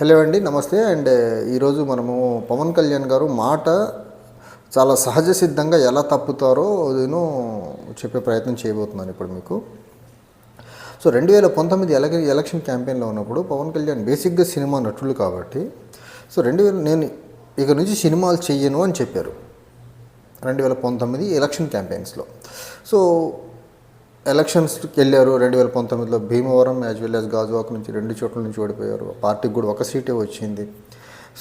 Hello అండి నమస్తే. And ఈరోజు మనము పవన్ కళ్యాణ్ గారు మాట చాలా సహజ సిద్ధంగా ఎలా తప్పుతారో నేను చెప్పే ప్రయత్నం చేయబోతున్నాను ఇప్పుడు మీకు. సో రెండు వేల పంతొమ్మిది ఎల ఎలక్షన్ క్యాంపెయిన్లో ఉన్నప్పుడు పవన్ కళ్యాణ్ బేసిక్గా సినిమా నటులు కాబట్టి సో రెండు వేల నేను ఇక నుంచి సినిమాలు చెయ్యను అని చెప్పారు. రెండు వేల పంతొమ్మిది ఎలక్షన్ క్యాంపెయిన్స్లో. సో ఎలక్షన్స్కి వెళ్ళారు రెండు వేల పంతొమ్మిదిలో Bhimavaram as well as Gajuwaka నుంచి రెండు చోట్ల నుంచి ఓడిపోయారు. పార్టీకి కూడా ఒక సీటే వచ్చింది.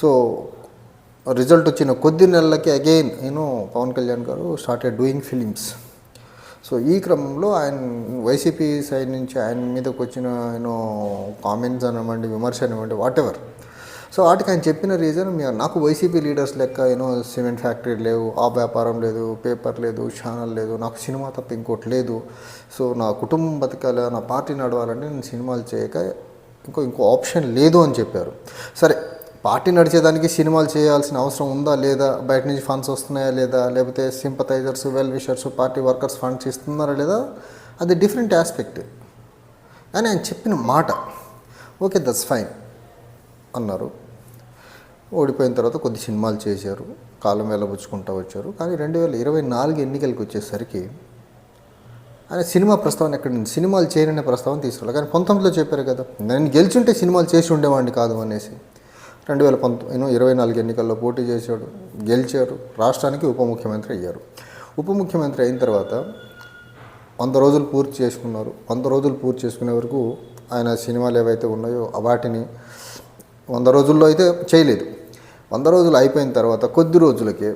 సో రిజల్ట్ వచ్చిన కొద్ది నెలలకి అగైన్ నేను పవన్ కళ్యాణ్ గారు స్టార్టెడ్ డూయింగ్ ఫిలిమ్స్. సో ఈ క్రమంలో ఆయన వైసీపీ సైడ్ నుంచి ఆయన మీదకి వచ్చిన యూనో కామెంట్స్ అనమండి విమర్శ అనివ్వండి వాట్ ఎవర్ సో వాటికి ఆయన చెప్పిన రీజన్ నాకు వైసీపీ లీడర్స్ లెక్క యూనో సిమెంట్ ఫ్యాక్టరీ లేవు ఆ వ్యాపారం లేదు పేపర్ లేదు ఛానల్ లేదు నాకు సినిమా తప్ప ఇంకోటి లేదు. సో నా కుటుంబం బతకాల నా పార్టీ నడవాలంటే నేను సినిమాలు చేయక ఇంకో ఇంకో ఆప్షన్ లేదు అని చెప్పారు. సరే పార్టీ నడిచేదానికి సినిమాలు చేయాల్సిన అవసరం ఉందా లేదా? బయట నుంచి ఫండ్స్ వస్తున్నాయా లేదా? లేకపోతే sympathisers well wishers party workers funds ఇస్తున్నారా లేదా? అది డిఫరెంట్ ఆస్పెక్ట్ అని ఆయన చెప్పిన మాట. ఓకే దట్స్ ఫైన్ అన్నారు. ఓడిపోయిన తర్వాత కొద్ది సినిమాలు చేశారు. కాలం వెళ్ళబుచ్చుకుంటూ వచ్చారు. కానీ రెండు వేల ఇరవై నాలుగు ఎన్నికలకు వచ్చేసరికి ఆయన సినిమా ప్రస్తావన ఎక్కడి నుంచి సినిమాలు చేయననే ప్రస్తావన తీసుకురాలి. కానీ పంతొమ్మిదిలో చెప్పారు కదా నేను గెలిచుంటే సినిమాలు చేసి ఉండేవాడిని కాదు అనేసి. రెండు వేల పంతొమ్మిది ఇరవై నాలుగు ఎన్నికల్లో పోటీ చేశాడు గెలిచారు రాష్ట్రానికి ఉప ముఖ్యమంత్రి అయ్యారు. ఉప ముఖ్యమంత్రి అయిన తర్వాత వంద రోజులు పూర్తి చేసుకున్నారు. వంద రోజులు పూర్తి చేసుకునే వరకు ఆయన సినిమాలు ఏవైతే ఉన్నాయో వాటిని వంద రోజుల్లో అయితే చేయలేదు. వంద రోజులు అయిపోయిన తర్వాత కొద్ది రోజులకే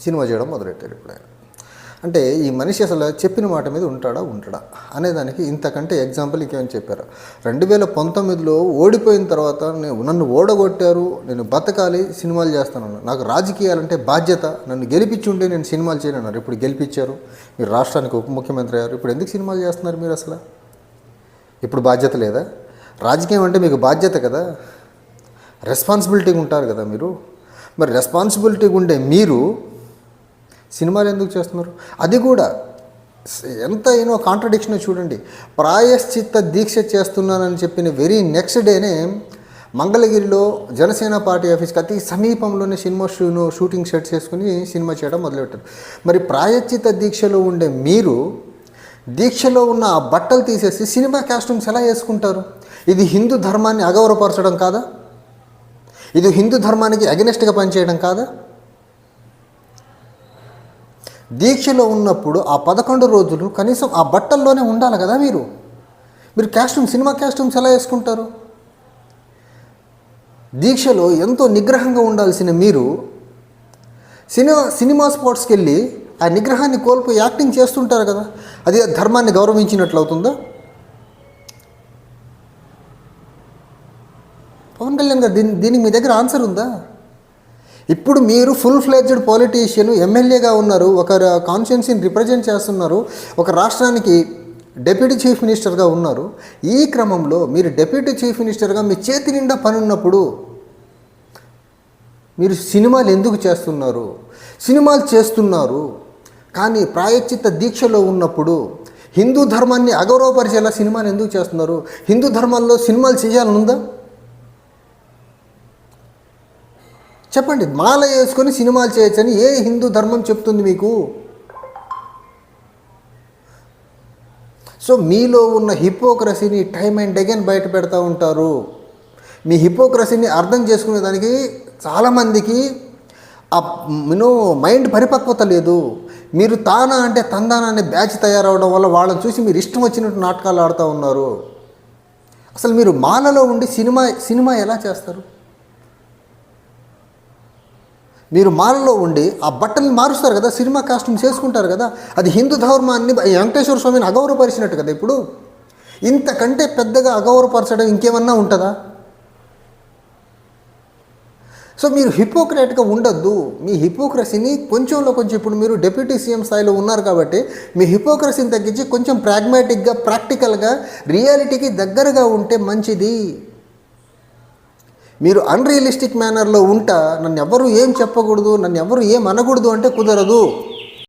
సినిమా చేయడం మొదలెట్టారు ఇప్పుడు ఆయన. అంటే ఈ మనిషి అసలు చెప్పిన మాట మీద ఉంటాడా ఉంటాడా అనేదానికి ఇంతకంటే ఎగ్జాంపుల్ ఇంకేమని చెప్పారు? రెండు వేల పంతొమ్మిదిలో ఓడిపోయిన తర్వాత నేను నన్ను ఓడగొట్టారు నేను బతకాలి సినిమాలు చేస్తానన్నారు నాకు రాజకీయాలంటే బాధ్యత నన్ను గెలిపించుంటే నేను సినిమాలు చేయనన్నారు. ఇప్పుడు గెలిపించారు మీరు రాష్ట్రానికి ఉప ముఖ్యమంత్రి అయ్యారు ఇప్పుడు ఎందుకు సినిమాలు చేస్తున్నారు మీరు అసలు? ఇప్పుడు బాధ్యత లేదా? రాజకీయం అంటే మీకు బాధ్యత కదా? రెస్పాన్సిబిలిటీగా ఉంటారు కదా మీరు? మరి రెస్పాన్సిబిలిటీగా ఉండే మీరు సినిమాలు ఎందుకు చేస్తున్నారు? అది కూడా ఎంత ఏనో కాంట్రడిక్షన్ చూడండి. ప్రాయశ్చిత్త దీక్ష చేస్తున్నానని చెప్పిన వెరీ నెక్స్ట్ డేనే మంగళగిరిలో జనసేన పార్టీ ఆఫీస్కి అతి సమీపంలోనే సినిమా షూను షూటింగ్ సెట్ చేసుకుని సినిమా చేయడం మొదలుపెట్టారు. మరి ప్రాయశ్చిత్త దీక్షలో ఉండే మీరు దీక్షలో ఉన్న ఆ బట్టలు తీసేసి సినిమా కాస్ట్యూమ్స్ ఎలా వేసుకుంటారు? ఇది హిందూ ధర్మాన్ని అగౌరవపరచడం కాదా? ఇది హిందూ ధర్మానికి అగెనిస్ట్గా పనిచేయడం కాదా? దీక్షలో ఉన్నప్పుడు ఆ పదకొండు రోజులు కనీసం ఆ బట్టల్లోనే ఉండాలి కదా మీరు. మీరు క్యాస్ట్యూమ్ సినిమా క్యాస్ట్యూమ్స్ ఎలా వేసుకుంటారు? దీక్షలో ఎంతో నిగ్రహంగా ఉండాల్సిన మీరు సినిమా సినిమా స్పాట్స్కి వెళ్ళి ఆ నిగ్రహాన్ని కోల్పోయి యాక్టింగ్ చేస్తుంటారు కదా. అది ధర్మాన్ని గౌరవించినట్లు అవుతుందా పవన్ కళ్యాణ్ గారు దీని దీనికి మీ దగ్గర ఆన్సర్ ఉందా? ఇప్పుడు మీరు ఫుల్ ఫ్లెడ్జ్డ్ పాలిటీషియన్ ఎమ్మెల్యేగా ఉన్నారు ఒక కాన్స్టిట్యున్సీని రిప్రజెంట్ చేస్తున్నారు ఒక రాష్ట్రానికి డెప్యూటీ చీఫ్ మినిస్టర్గా ఉన్నారు ఈ క్రమంలో మీరు డెప్యూటీ చీఫ్ మినిస్టర్గా మీ చేతి నిండా పని ఉన్నప్పుడు మీరు సినిమాలు ఎందుకు చేస్తున్నారు? సినిమాలు చేస్తున్నారు కానీ ప్రాయశ్చిత్త దీక్షలో ఉన్నప్పుడు హిందూ ధర్మాన్ని అగౌరవపరిచేలా సినిమాలు ఎందుకు చేస్తున్నారు? హిందూ ధర్మాల్లో సినిమాలు చేయాలనుందా ఉందా చెప్పండి మాల వేసుకొని సినిమాలు చేయొచ్చని ఏ హిందూ ధర్మం చెప్తుంది మీకు? సో మీలో ఉన్న హిపోక్రసీని టైమ్ అండ్ అగైన్ బయట పెడతా ఉంటారు. మీ హిపోక్రసీని అర్థం చేసుకునే దానికి చాలామందికి ఆ యూనో మైండ్ పరిపక్వత లేదు. మీరు తానా అంటే తందానా అనే బ్యాచ్ తయారవడం వల్ల వాళ్ళని చూసి మీరు ఇష్టం వచ్చినట్టు నాటకాలు ఆడుతూ ఉన్నారు. అసలు మీరు మాలలో ఉండి సినిమా సినిమా ఎలా చేస్తారు? మీరు మాలలో ఉండి ఆ బట్టలు మారుస్తారు కదా సినిమా కాస్ట్యూమ్స్ వేసుకుంటారు కదా అది హిందూ ధర్మాన్ని వెంకటేశ్వర స్వామిని అగౌరవపరిచినట్టు కదా ఇప్పుడు? ఇంతకంటే పెద్దగా అగౌరవపరచడం ఇంకేమన్నా ఉంటుందా? సో మీరు హిపోక్రేట్గా ఉండొద్దు. మీ హిపోక్రసీని కొంచెంలో కొంచెం ఇప్పుడు మీరు డిప్యూటీ సీఎం స్థాయిలో ఉన్నారు కాబట్టి మీ హిపోక్రసీని తగ్గించి కొంచెం ప్రాగ్మాటిక్గా ప్రాక్టికల్గా రియాలిటీకి దగ్గరగా ఉంటే మంచిది. మీరు అన్రియలిస్టిక్ మేనర్లో ఉంటా నన్ను ఎవరు ఏం చెప్పకూడదు నన్ను ఎవరు ఏం అనకూడదు అంటే కుదరదు.